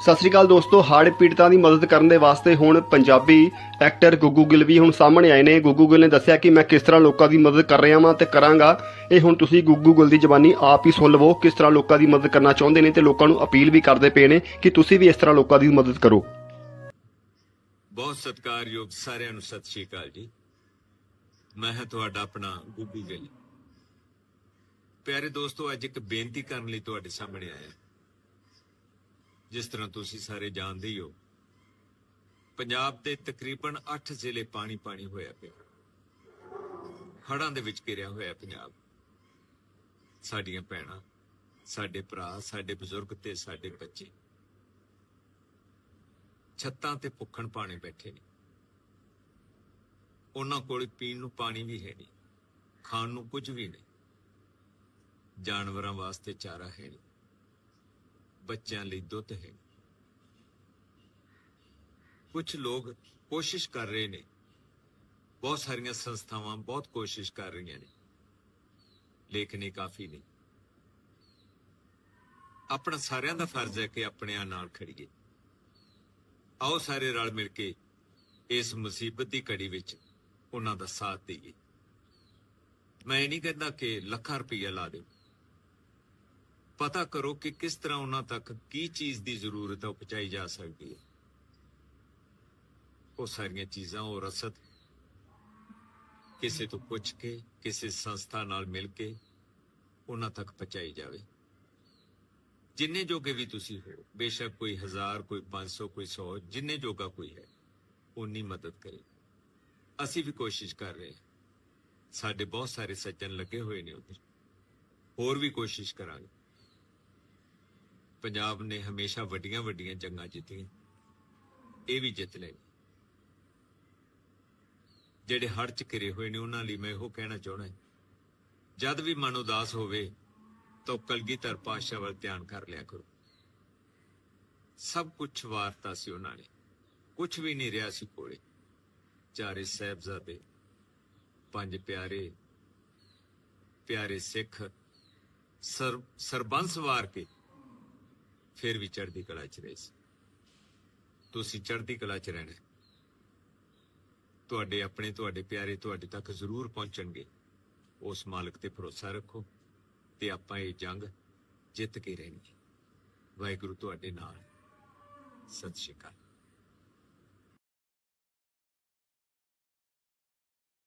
ਸਤਿ ਸ੍ਰੀ ਅਕਾਲ ਦੋਸਤੋ ਹੜ੍ਹ ਪੀੜਤਾਂ ਦੀ ਮਦਦ ਕਰਨ ਦੇ ਵਾਸਤੇ ਹੁਣ ਪੰਜਾਬੀ ਐਕਟਰ ਗੁੱਗੂ ਗਿੱਲ ਵੀ ਹੁਣ ਸਾਹਮਣੇ ਆਏ ਨੇ। ਗੁੱਗੂ ਗਿੱਲ ਨੇ ਦੱਸਿਆ ਕਿ ਮੈਂ ਕਿਸ ਤਰ੍ਹਾਂ ਲੋਕਾਂ ਦੀ ਮਦਦ ਕਰ ਰਿਹਾ ਹਾਂ ਤੇ ਕਰਾਂਗਾ। ਇਹ ਹੁਣ ਤੁਸੀਂ ਗੁੱਗੂ ਗਿੱਲ ਦੀ ਜ਼ਬਾਨੀ ਆਪ ਹੀ ਸੁਣ ਲਵੋ, ਕਿਸ ਤਰ੍ਹਾਂ ਲੋਕਾਂ ਦੀ ਮਦਦ ਕਰਨਾ ਚਾਹੁੰਦੇ ਨੇ ਤੇ ਲੋਕਾਂ ਨੂੰ ਅਪੀਲ ਵੀ ਕਰਦੇ ਪਏ ਨੇ ਕਿ ਤੁਸੀਂ ਵੀ ਇਸ ਤਰ੍ਹਾਂ ਲੋਕਾਂ ਦੀ ਮਦਦ ਕਰੋ। ਬਹੁਤ ਸਤਿਕਾਰਯੋਗ ਸਾਰਿਆਂ ਨੂੰ ਸਤਿ ਸ਼੍ਰੀ ਅਕਾਲ ਜੀ। ਮੈਂ ਹਾਂ ਤੁਹਾਡਾ ਆਪਣਾ ਗੁੱਗੂ ਗਿੱਲ। ਪਿਆਰੇ ਦੋਸਤੋ, ਅੱਜ ਇੱਕ ਬੇਨਤੀ ਕਰਨ ਲਈ ਤੁਹਾਡੇ ਸਾਹਮਣੇ ਆਇਆ। ਜਿਸ ਤਰ੍ਹਾਂ ਤੁਸੀਂ ਸਾਰੇ ਜਾਣਦੇ ਹੀ ਹੋ, ਪੰਜਾਬ ਦੇ ਤਕਰੀਬਨ 8 ਜ਼ਿਲ੍ਹੇ ਪਾਣੀ ਪਾਣੀ ਹੋਇਆ ਪਿਆ। ਹੜ੍ਹਾਂ ਦੇ ਵਿੱਚ ਘਿਰਿਆ ਹੋਇਆ ਪੰਜਾਬ। ਸਾਡੀਆਂ ਭੈਣਾਂ, ਸਾਡੇ ਭਰਾ, ਸਾਡੇ ਬਜ਼ੁਰਗ ਤੇ ਸਾਡੇ ਬੱਚੇ। ਛੱਤਾਂ ਤੇ ਭੁੱਖਣ ਪਾਣੇ ਬੈਠੇ ਨੇ। ਉਹਨਾਂ ਕੋਲ ਪੀਣ ਨੂੰ ਪਾਣੀ ਵੀ ਹੈ ਨਹੀਂ, ਖਾਣ ਨੂੰ ਕੁਝ ਵੀ ਨਹੀਂ। ਜਾਨਵਰਾਂ ਵਾਸਤੇ ਚਾਰਾ ਹੈ ਨਹੀਂ। ਬੱਚਿਆਂ ਲਈ ਦੁੱਧ ਹੈ। ਕੁਝ ਲੋਕ ਕੋਸ਼ਿਸ਼ ਕਰ ਰਹੇ ਨੇ। ਬਹੁਤ ਸਾਰੀਆਂ ਸੰਸਥਾਵਾਂ ਬਹੁਤ ਕੋਸ਼ਿਸ਼ ਕਰ ਰਹੀਆਂ ਨੇ। ਲੇਕਿਨ ਇਹ ਕਾਫੀ ਨਹੀਂ ਆਪਣਾ ਸਾਰਿਆਂ ਦਾ ਫਰਜ਼ ਹੈ ਕਿ ਆਪਣਿਆਂ ਨਾਲ ਖੜੀਏ। ਆਓ ਸਾਰੇ ਰਲ ਮਿਲ ਕੇ ਇਸ ਮੁਸੀਬਤ ਦੀ ਘੜੀ ਵਿੱਚ ਉਹਨਾਂ ਦਾ ਸਾਥ ਦਈਏ। ਮੈਂ ਇਹ ਨਹੀਂ ਕਹਿੰਦਾ ਕਿ ਲੱਖਾਂ ਰੁਪਈਆ ਲਾ ਦਿਓ। ਪਤਾ ਕਰੋ ਕਿ ਕਿਸ ਤਰ੍ਹਾਂ ਉਹਨਾਂ ਤੱਕ ਕੀ ਚੀਜ਼ ਦੀ ਜ਼ਰੂਰਤ ਹੈ ਉਹ ਪਹੁੰਚਾਈ ਜਾ ਸਕਦੀ ਹੈ ਉਹ ਸਾਰੀਆਂ ਚੀਜ਼ਾਂ ਉਹ ਰਸਦ ਕਿਸੇ ਤੋਂ ਪੁੱਛ ਕੇ ਕਿਸੇ ਸੰਸਥਾ ਨਾਲ ਮਿਲ ਕੇ ਉਹਨਾਂ ਤੱਕ ਪਹੁੰਚਾਈ ਜਾਵੇ ਜਿੰਨੇ ਜੋਗੇ ਵੀ ਤੁਸੀਂ ਹੋ ਬੇਸ਼ੱਕ ਕੋਈ ਹਜ਼ਾਰ ਕੋਈ 500 ਕੋਈ 100 ਜਿੰਨੇ ਜੋਗਾ ਕੋਈ ਹੈ ਉਨੀ ਮਦਦ ਕਰੇ ਅਸੀਂ ਵੀ ਕੋਸ਼ਿਸ਼ ਕਰ ਰਹੇ ਹਾਂ ਸਾਡੇ ਬਹੁਤ ਸਾਰੇ ਸੱਜਣ ਲੱਗੇ ਹੋਏ ਨੇ ਉਧਰ ਹੋਰ ਵੀ ਕੋਸ਼ਿਸ਼ ਕਰਾਂਗੇ ਪੰਜਾਬ ਨੇ ਹਮੇਸ਼ਾ ਵੱਡੀਆਂ ਵੱਡੀਆਂ ਜੰਗਾਂ ਜਿੱਤੀਆਂ। ਇਹ ਵੀ ਜਿੱਤ ਲੈਣੀ ਜਿਹੜੇ ਹੜ ਚ ਘਿਰੇ ਹੋਏ ਨੇ, ਉਹਨਾਂ ਲਈ ਮੈਂ ਇਹੋ ਕਹਿਣਾ ਚਾਹਣਾ ਜਦ ਵੀ ਮਨ ਉਦਾਸ ਹੋਵੇ, ਤਾਂ ਕਲਗੀਧਰ ਪਾਤਸ਼ਾਹ ਵੱਲ ਧਿਆਨ ਕਰ ਲਿਆ ਕਰੋ। ਸਭ ਕੁਝ ਵਾਰਤਾ ਸੀ ਉਹਨਾਂ ਨੇ। ਕੁਝ ਵੀ ਨਹੀਂ ਰਿਹਾ ਸੀ ਕੋਲੇ। ਚਾਰੇ ਸਾਹਿਬਜ਼ਾਦੇ, ਪੰਜ ਪਿਆਰੇ ਪਿਆਰੇ ਸਿੱਖ ਸਰਬੰਸ ਵਾਰ ਕੇ ਫਿਰ ਵੀ ਚੜ੍ਹਦੀ ਕਲਾ ਚ ਰਹੇ ਸੀ। ਤੁਸੀਂ ਚੜ੍ਹਦੀ ਕਲਾ ਚ ਰਹਿਣਾ ਤੁਹਾਡੇ ਆਪਣੇ, ਤੁਹਾਡੇ ਪਿਆਰੇ ਤੁਹਾਡੇ ਤੱਕ ਜ਼ਰੂਰ ਪਹੁੰਚਣਗੇ। ਉਸ ਮਾਲਕ ਤੇ ਭਰੋਸਾ ਰੱਖੋ ਤੇ ਆਪਾਂ ਇਹ ਜੰਗ ਜਿੱਤ ਕੇ ਰਹਿਣੀ ਵਾਹਿਗੁਰੂ ਤੁਹਾਡੇ ਨਾਲ। ਸਤਿ ਸ਼੍ਰੀ ਅਕਾਲ।